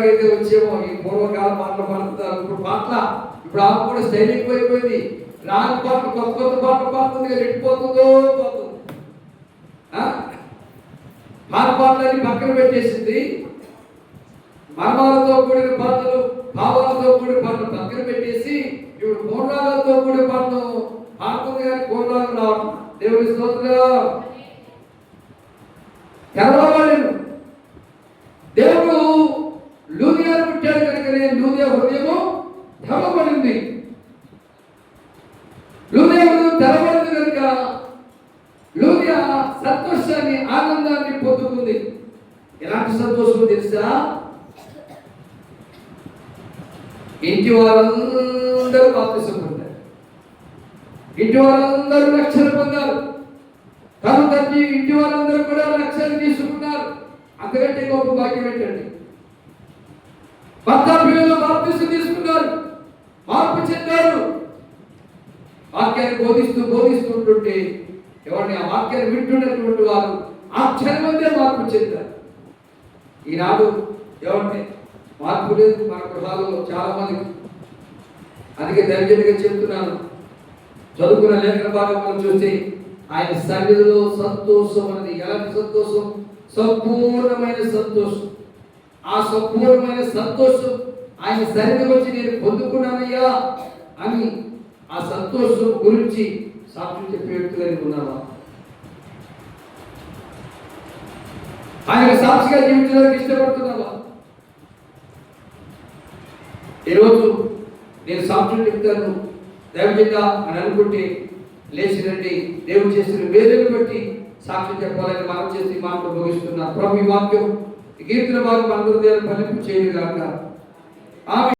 అయితే వచ్చేమో ఈ పూర్వకాల పాటలు పాడుతారు ఇప్పుడు పాటల ఇప్పుడు ఆమె కూడా స్టైల్ ఎక్కువైపోయింది రాని పాటలు కొత్త కొత్త పాటలు పాడుతుంది ఎట్టిపోతుందో పోతుంది ఆ? పాత పాటలన్నీ పక్కన పెట్టేసింది మర్మాలతో కూడిన పనులు భావాలతో కూడిన పనులు పక్కన పెట్టేసి ఇప్పుడు పూర్ణాలతో కూడిన పనులు పాడుతుంది గారి పూర్ణాలు రావడం దేవుడి స్తోత్రం తెరవబడలేదు దేవుడు లూదియా పుట్టాడు కనుకనే లూదియా హృదయము తెరవబడింది లూదియా హృదయం తెరవబడింది కనుక లూదియా సంతోషాన్ని ఆనందాన్ని పొందుకుంది. ఎలాంటి సంతోషం తెలుసా? ఇంటి వారందరూ బాప్తిసం పొందారు ఇంటి వారందరూ రక్షణ పొందారు. తను తండ్రి ఇంటి వారందరూ కూడా రక్షణ తీసుకున్నారు. అంతకంటే గొప్ప భాగ్యం ఏంటండి భర్త పిల్లలు బాప్తిసం తీసుకున్నారు. మార్పు చెందారు. వాక్యాన్ని బోధిస్తూ బోధిస్తుంటుంటే ఎవరిని ఆ వాక్యాన్ని వింటున్నటువంటి వారు ఆ క్షణమందే మార్పు చెందారు. ఈనాడు ఎవరిని మార్పు లేదు మన గృహాలలో చాలా మంది అందుకే దర్జనగా చెప్తున్నాను. చదువుకున్న లేఖన భాగంలో చూస్తే ఆయన సన్నిధిలో సంతోషం అనేది ఎలాంటి సంతోషం? సంపూర్ణమైన సంతోషం. ఆ సంపూర్ణమైన సంతోషం ఆయన సన్నిధి వచ్చి నేను పొందుకున్నానయ్యా అని ఆ సంతోషం గురించి సాక్షి చెప్పే వ్యక్తులని ఉన్నావా ఆయన సాక్షిగా జీవించడానికి ఇష్టపడుతున్నావా? ఈరోజు నేను సాక్షులు చెప్తాను దైవజంగా అని అనుకుంటే లేచినండి దేవుడు చేసిన వేదను బట్టి సాక్ష్యం చెప్పాలని మనం చేసి మాటలు ముగిస్తున్నా ప్రభు ఈ వాక్యం కీర్తన వారు మన హృదయాలు ఫలింపు చేయను గాక. ఆమె